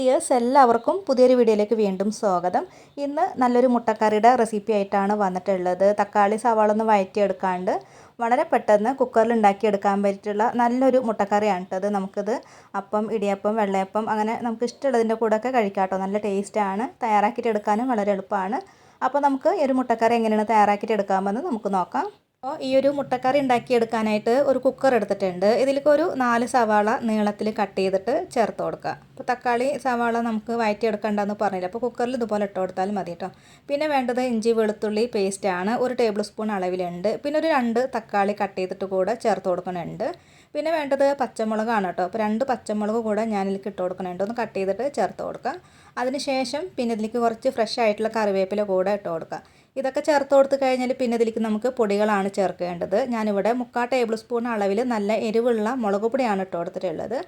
Dears എല്ലാവർക്കും പുതിയൊരു വീഡിയോയിലേക്ക് വീണ്ടും സ്വാഗതം. ഇന്ന് നല്ലൊരു മുട്ടക്കറിയുടെ റെസിപ്പി ആയിട്ടാണ് വന്നിട്ടുള്ളത്. തക്കാളി സവാള ഒന്ന് വഴറ്റിയെടുക്കാണ്ട് വളരെ പെട്ടെന്ന് കുക്കറിൽ ഉണ്ടാക്കിയെടുക്കാൻ പറ്റിയിട്ടുള്ള നല്ലൊരു മുട്ടക്കറിയാണ് കേട്ടത് നമുക്കിത് അപ്പം ഇടിയപ്പം വെള്ളയപ്പം അങ്ങനെ നമുക്ക് ഇഷ്ടമുള്ളതിന്റെ കൂടെ കഴിക്കാം കേട്ടോ. നല്ല ടേസ്റ്റാണ് തയ്യാറാക്കിയിട്ട് എടുക്കാനും വളരെ എളുപ്പമാണ്. അപ്പോൾ നമുക്ക് ഈ ഒരു മുട്ടക്കറി എങ്ങനെയാണ് തയ്യാറാക്കിയിട്ട് എടുക്കാമെന്ന് നമുക്ക് നോക്കാം. അപ്പോൾ ഈ ഒരു മുട്ടക്കറി ഉണ്ടാക്കിയെടുക്കാനായിട്ട് ഒരു കുക്കർ എടുത്തിട്ടുണ്ട്. ഇതിലേക്ക് ഒരു നാല് സവാള നീളത്തിൽ കട്ട് ചെയ്തിട്ട് ചേർത്ത് കൊടുക്കുക. അപ്പോൾ തക്കാളി സവാള നമുക്ക് വഴറ്റിയെടുക്കേണ്ടെന്ന് പറഞ്ഞില്ല. അപ്പോൾ കുക്കറിൽ ഇതുപോലെ ഇട്ട് കൊടുത്താൽ മതി കേട്ടോ. പിന്നെ വേണ്ടത് ഇഞ്ചി വെളുത്തുള്ളി പേസ്റ്റാണ് ഒരു ടേബിൾ സ്പൂൺ അളവിലുണ്ട്. പിന്നെ ഒരു രണ്ട് തക്കാളി കട്ട് ചെയ്തിട്ട് കൂടെ ചേർത്ത് കൊടുക്കുന്നുണ്ട്. പിന്നെ വേണ്ടത് പച്ചമുളകാണ് കേട്ടോ. അപ്പോൾ രണ്ട് പച്ചമുളക് കൂടെ ഞാനിലേക്ക് ഇട്ട് കൊടുക്കണുണ്ട് ഒന്ന് കട്ട് ചെയ്തിട്ട് ചേർത്ത് കൊടുക്കുക. അതിനുശേഷം പിന്നെ ഇതിലേക്ക് കുറച്ച് ഫ്രഷ് ആയിട്ടുള്ള കറിവേപ്പില കൂടെ ഇട്ട് കൊടുക്കുക. ഇതൊക്കെ ചേർത്ത് കൊടുത്ത് കഴിഞ്ഞാൽ പിന്നെ ഇതിലേക്ക് നമുക്ക് പൊടികളാണ് ചേർക്കേണ്ടത്. ഞാനിവിടെ മുക്കാൽ ടേബിൾ സ്പൂൺ അളവിൽ നല്ല എരിവുള്ള മുളക് പൊടിയാണ് ഇട്ട് കൊടുത്തിട്ടുള്ളത്.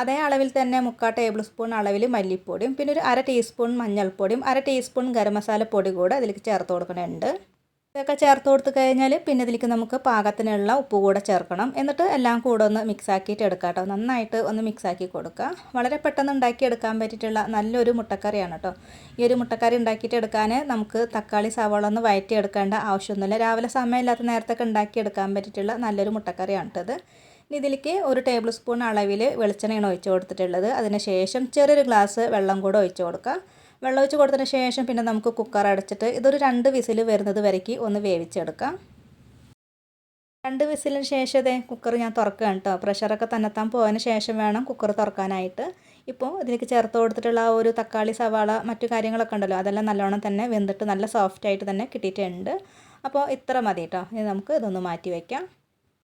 അതേ അളവിൽ തന്നെ മുക്കാൽ ടേബിൾ സ്പൂൺ അളവിൽ മല്ലിപ്പൊടിയും പിന്നെ ഒരു അര ടീസ്പൂൺ മഞ്ഞൾപ്പൊടിയും അര ടീസ്പൂൺ ഗരം മസാല പൊടി കൂടെ അതിലേക്ക് ചേർത്ത് കൊടുക്കുന്നുണ്ട്. ഇതൊക്കെ ചേർത്ത് കൊടുത്ത് കഴിഞ്ഞാൽ പിന്നെ ഇതിലേക്ക് നമുക്ക് പാകത്തിനുള്ള ഉപ്പ് കൂടെ ചേർക്കണം. എന്നിട്ട് എല്ലാം കൂടെ ഒന്ന് മിക്സ് ആക്കിയിട്ട് എടുക്കാം കേട്ടോ. നന്നായിട്ട് ഒന്ന് മിക്സ് ആക്കി കൊടുക്കുക വളരെ പെട്ടെന്ന് ഉണ്ടാക്കി എടുക്കാൻ പറ്റിയിട്ടുള്ള നല്ലൊരു മുട്ടക്കറിയാണ് കേട്ടോ. ഈ ഒരു മുട്ടക്കറി ഉണ്ടാക്കിയിട്ട് എടുക്കാൻ നമുക്ക് തക്കാളി സവാള ഒന്ന് വയറ്റി എടുക്കേണ്ട ആവശ്യമൊന്നുമില്ല. രാവിലെ സമയമില്ലാത്ത നേരത്തൊക്കെ ഉണ്ടാക്കി എടുക്കാൻ പറ്റിയിട്ടുള്ള നല്ലൊരു മുട്ടക്കറിയാണ് കേട്ടത് ഇനി ഇതിലേക്ക് ഒരു ടേബിൾ സ്പൂൺ അളവിൽ വെളിച്ചെണ്ണയാണ് ഒഴിച്ച് കൊടുത്തിട്ടുള്ളത്. അതിന് ശേഷം ചെറിയൊരു ഗ്ലാസ് വെള്ളം കൂടെ ഒഴിച്ച് കൊടുക്കുക വെള്ളം ഒഴിച്ച് കൊടുത്തതിന് ശേഷം പിന്നെ നമുക്ക് കുക്കർ അടച്ചിട്ട് ഇതൊരു രണ്ട് വിസിൽ വരുന്നത് വരയ്ക്ക് ഒന്ന് വേവിച്ചെടുക്കാം. രണ്ട് വിസിലിന് ശേഷം ഇതേ കുക്കർ ഞാൻ തുറക്കുകയാണ് കേട്ടോ. പ്രഷറൊക്കെ തന്നെത്താൻ പോയതിന് ശേഷം വേണം കുക്കർ തുറക്കാനായിട്ട്. ഇപ്പോൾ ഇതിലേക്ക് ചേർത്ത് കൊടുത്തിട്ടുള്ള ആ ഒരു തക്കാളി സവാള മറ്റു കാര്യങ്ങളൊക്കെ ഉണ്ടല്ലോ അതെല്ലാം നല്ലോണം തന്നെ വെന്തിട്ട് നല്ല സോഫ്റ്റ് ആയിട്ട് തന്നെ കിട്ടിയിട്ടുണ്ട്. അപ്പോൾ ഇത്ര മതി കേട്ടോ. ഇനി നമുക്ക് ഇതൊന്ന് മാറ്റി വയ്ക്കാം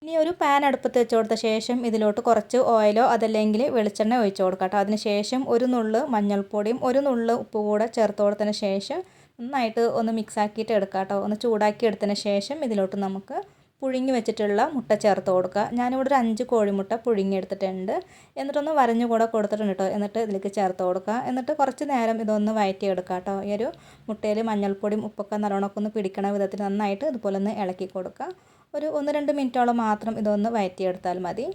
ഇനി ഒരു പാൻ അടുപ്പത്ത് വെച്ച് കൊടുത്ത ശേഷം ഇതിലോട്ട് കുറച്ച് ഓയിലോ അതല്ലെങ്കിൽ വെളിച്ചെണ്ണ ഒഴിച്ച് കൊടുക്കാം കേട്ടോ. അതിന് ശേഷം ഒരു നുള്ള് മഞ്ഞൾപ്പൊടിയും ഒരു നുള്ള് ഉപ്പ് കൂടെ ചേർത്ത് കൊടുത്തതിന് ശേഷം നന്നായിട്ട് ഒന്ന് മിക്സ് ആക്കിയിട്ട് എടുക്കാം കേട്ടോ. ഒന്ന് ചൂടാക്കി എടുത്തതിന് ശേഷം ഇതിലോട്ട് നമുക്ക് പുഴുങ്ങി വെച്ചിട്ടുള്ള മുട്ട ചേർത്ത് കൊടുക്കുക. ഞാനിവിടെ ഒരു അഞ്ച് കോഴിമുട്ട പുഴുങ്ങിയെടുത്തിട്ടുണ്ട്. എന്നിട്ടൊന്ന് വരഞ്ഞു കൂടെ കൊടുത്തിട്ടുണ്ട് കേട്ടോ. എന്നിട്ട് ഇതിലേക്ക് ചേർത്ത് കൊടുക്കുക. എന്നിട്ട് കുറച്ച് നേരം ഇതൊന്ന് വയറ്റിയെടുക്കുക കേട്ടോ. ഈ ഒരു മുട്ടയിൽ മഞ്ഞൾപ്പൊടിയും ഉപ്പൊക്കെ നല്ലോണമൊക്കെ ഒന്ന് പിടിക്കണ വിധത്തിൽ നന്നായിട്ട് ഇതുപോലെ ഒന്ന് ഇളക്കി കൊടുക്കുക. ഒരു ഒന്ന് രണ്ട് മിനിറ്റോളം മാത്രം ഇതൊന്ന് വയറ്റിയെടുത്താൽ മതി.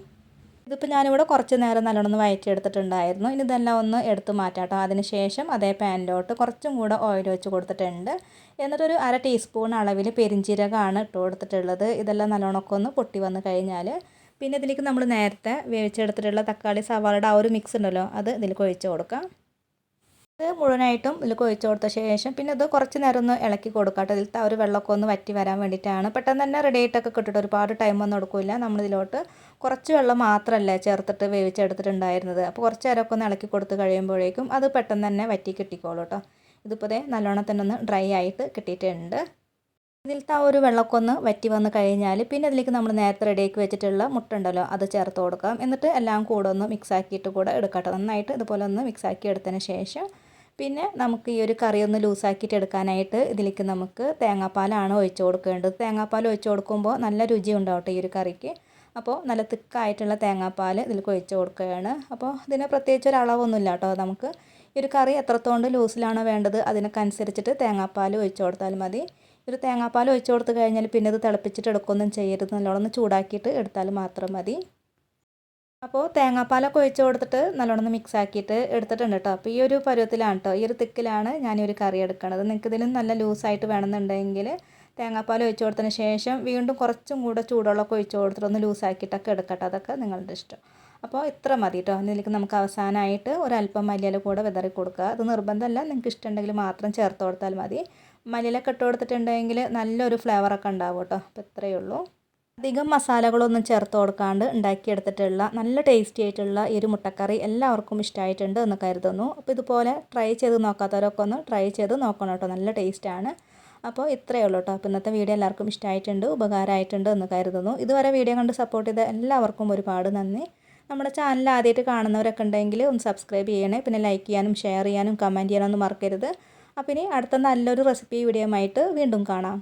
ഇതിപ്പോൾ ഞാനിവിടെ കുറച്ച് നേരം നല്ലോണം ഒന്ന് വഴറ്റിയെടുത്തിട്ടുണ്ടായിരുന്നു ഇനി ഇതെല്ലാം ഒന്ന് എടുത്തു മാറ്റാം കേട്ടോ അതിന് ശേഷം അതേ പാനിലോട്ട് കുറച്ചും കൂടെ ഓയിൽ വെച്ച് കൊടുത്തിട്ടുണ്ട്. എന്നിട്ടൊരു അര ടീസ്പൂൺ അളവിൽ പെരിഞ്ചീരകമാണ് ഇട്ട് കൊടുത്തിട്ടുള്ളത്. ഇതെല്ലാം നല്ലോണമൊക്കെ ഒന്ന് പൊട്ടി വന്ന് കഴിഞ്ഞാൽ പിന്നെ ഇതിലേക്ക് നമ്മൾ നേരത്തെ വേവിച്ചെടുത്തിട്ടുള്ള തക്കാളി സവാളയുടെ ആ ഒരു മിക്സ് ഉണ്ടല്ലോ അത് ഇതിലേക്ക് ഒഴിച്ച് കൊടുക്കാം. ഇത് മുഴുവനായിട്ടും ഇതിൽ കൊഴിച്ച് കൊടുത്ത ശേഷം പിന്നെ ഇത് കുറച്ച് നേരം ഒന്ന് ഇളക്കി കൊടുക്കാട്ടോ ഇതിലത്തെ ആ ഒരു വെള്ളമൊക്കെ ഒന്ന് വറ്റി വരാൻ വേണ്ടിയിട്ടാണ്. പെട്ടെന്ന് തന്നെ റെഡി ആയിട്ടൊക്കെ കിട്ടിയിട്ട് ഒരുപാട് ടൈമൊന്നും എടുക്കില്ല. നമ്മളിതിലോട്ട് കുറച്ച് വെള്ളം മാത്രമല്ല ചേർത്തിട്ട് വേവിച്ചെടുത്തിട്ടുണ്ടായിരുന്നത്. അപ്പോൾ കുറച്ച് നേരമൊക്കെ ഒന്ന് ഇളക്കി കൊടുത്ത് കഴിയുമ്പോഴേക്കും അത് പെട്ടെന്ന് തന്നെ വറ്റി കിട്ടിക്കോളൂ കേട്ടോ. ഇതിപ്പോൾ നല്ലോണം തന്നെ ഒന്ന് ഡ്രൈ ആയിട്ട് കിട്ടിയിട്ടുണ്ട്. ഇതിലത്തെ ആ ഒരു വെള്ളമൊക്കെ ഒന്ന് വറ്റി വന്ന് കഴിഞ്ഞാൽ പിന്നെ അതിലേക്ക് നമ്മൾ നേരത്തെ റെഡിയാക്കി വെച്ചിട്ടുള്ള മുട്ട ഉണ്ടല്ലോ അത് ചേർത്ത് കൊടുക്കാം. എന്നിട്ട് എല്ലാം കൂടെ ഒന്ന് മിക്സ് ആക്കിയിട്ട് കൂടെ എടുക്കട്ടെ നന്നായിട്ട് ഇതുപോലെ ഒന്ന് മിക്സ് ആക്കി എടുത്തതിന് ശേഷം പിന്നെ നമുക്ക് ഈ ഒരു കറി ഒന്ന് ലൂസാക്കിയിട്ട് എടുക്കാനായിട്ട് ഇതിലേക്ക് നമുക്ക് തേങ്ങാപ്പാലാണ് ഒഴിച്ച് കൊടുക്കേണ്ടത്. തേങ്ങാപ്പാൽ ഒഴിച്ച് കൊടുക്കുമ്പോൾ നല്ല രുചി ഉണ്ടാവട്ടെ ഈ ഒരു കറിക്ക്. അപ്പോൾ നല്ല തിക്കായിട്ടുള്ള തേങ്ങാപ്പാൽ ഇതിലേക്ക് ഒഴിച്ച് കൊടുക്കുകയാണ്. അപ്പോൾ ഇതിന് പ്രത്യേകിച്ച് ഒരു അളവൊന്നുമില്ല കേട്ടോ. നമുക്ക് ഈ ഒരു കറി എത്രത്തോണ്ട് ലൂസിലാണോ വേണ്ടത് അതിനൊക്കെ അനുസരിച്ചിട്ട് തേങ്ങാപ്പാൽ ഒഴിച്ച് കൊടുത്താൽ മതി. ഒരു തേങ്ങാപ്പാൽ ഒഴിച്ച് കൊടുത്ത് കഴിഞ്ഞാൽ പിന്നെ ഇത് തിളപ്പിച്ചിട്ട് എടുക്കുകയൊന്നും ചെയ്യരുത്. നല്ലോണം ചൂടാക്കിയിട്ട് എടുത്താൽ മാത്രം മതി. അപ്പോൾ തേങ്ങാപ്പാലൊക്കെ ഒഴിച്ച് കൊടുത്തിട്ട് നല്ലോണം മിക്സ് ആക്കിയിട്ട് എടുത്തിട്ടുണ്ട് കേട്ടോ അപ്പോൾ ഈ ഒരു പരുവത്തിലാണ് കേട്ടോ ഈ ഒരു തിക്കിലാണ് ഞാൻ ഈ ഒരു കറി എടുക്കുന്നത് നിങ്ങൾക്ക് ഇതിലും നല്ല ലൂസായിട്ട് വേണമെന്നുണ്ടെങ്കിൽ തേങ്ങാപ്പാൽ ഒഴിച്ച് കൊടുത്തതിന് ശേഷം വീണ്ടും കുറച്ചും കൂടെ ചൂടുവെള്ളമൊക്കെ ഒഴിച്ച് കൊടുത്തിട്ട് ഒന്ന് ലൂസാക്കിയിട്ടൊക്കെ എടുക്കട്ടെ. അതൊക്കെ നിങ്ങളുടെ ഇഷ്ടം. അപ്പോൾ ഇത്ര മതി കേട്ടോ ഇതിലേക്ക് നമുക്ക് അവസാനമായിട്ട് ഒരല്പം മല്ലിയില കൂടെ വിതറി കൊടുക്കുക. അത് നിർബന്ധമല്ല. നിങ്ങൾക്ക് ഇഷ്ടമുണ്ടെങ്കിൽ മാത്രം ചേർത്ത് കൊടുത്താൽ മതി. മല്ലിയിലൊക്കെ ഇട്ട് കൊടുത്തിട്ടുണ്ടെങ്കിൽ നല്ലൊരു ഫ്ലേവറൊക്കെ ഉണ്ടാവും കേട്ടോ അപ്പോൾ ഇത്രയേ ഉള്ളൂ. അധികം മസാലകളൊന്നും ചേർത്ത് കൊടുക്കാണ്ട് ഉണ്ടാക്കിയെടുത്തിട്ടുള്ള നല്ല ടേസ്റ്റി ആയിട്ടുള്ള ഈ ഒരു മുട്ടക്കറി എല്ലാവർക്കും ഇഷ്ടമായിട്ടുണ്ട് എന്ന് കരുതുന്നു. അപ്പോൾ ഇതുപോലെ ട്രൈ ചെയ്ത് നോക്കാത്തവരൊക്കെ ഒന്ന് ട്രൈ ചെയ്ത് നോക്കണം കേട്ടോ. നല്ല ടേസ്റ്റാണ് അപ്പോൾ ഇത്രയേ ഉള്ളൂ കേട്ടോ. അപ്പോൾ ഇന്നത്തെ വീഡിയോ എല്ലാവർക്കും ഇഷ്ടമായിട്ടുണ്ട് ഉപകാരമായിട്ടുണ്ട് എന്ന് കരുതുന്നു. ഇതുവരെ വീഡിയോ കണ്ട് സപ്പോർട്ട് ചെയ്ത എല്ലാവർക്കും ഒരുപാട് നന്ദി. നമ്മുടെ ചാനൽ ആദ്യമായിട്ട് കാണുന്നവരൊക്കെ ഉണ്ടെങ്കിൽ ഒന്ന് സബ്സ്ക്രൈബ് ചെയ്യണേ. പിന്നെ ലൈക്ക് ചെയ്യാനും ഷെയർ ചെയ്യാനും കമന്റ് ചെയ്യാനൊന്നും മറക്കരുത്. അപ്പം ഇനി അടുത്ത നല്ലൊരു റെസിപ്പി വീഡിയോ ആയിട്ട് വീണ്ടും കാണാം.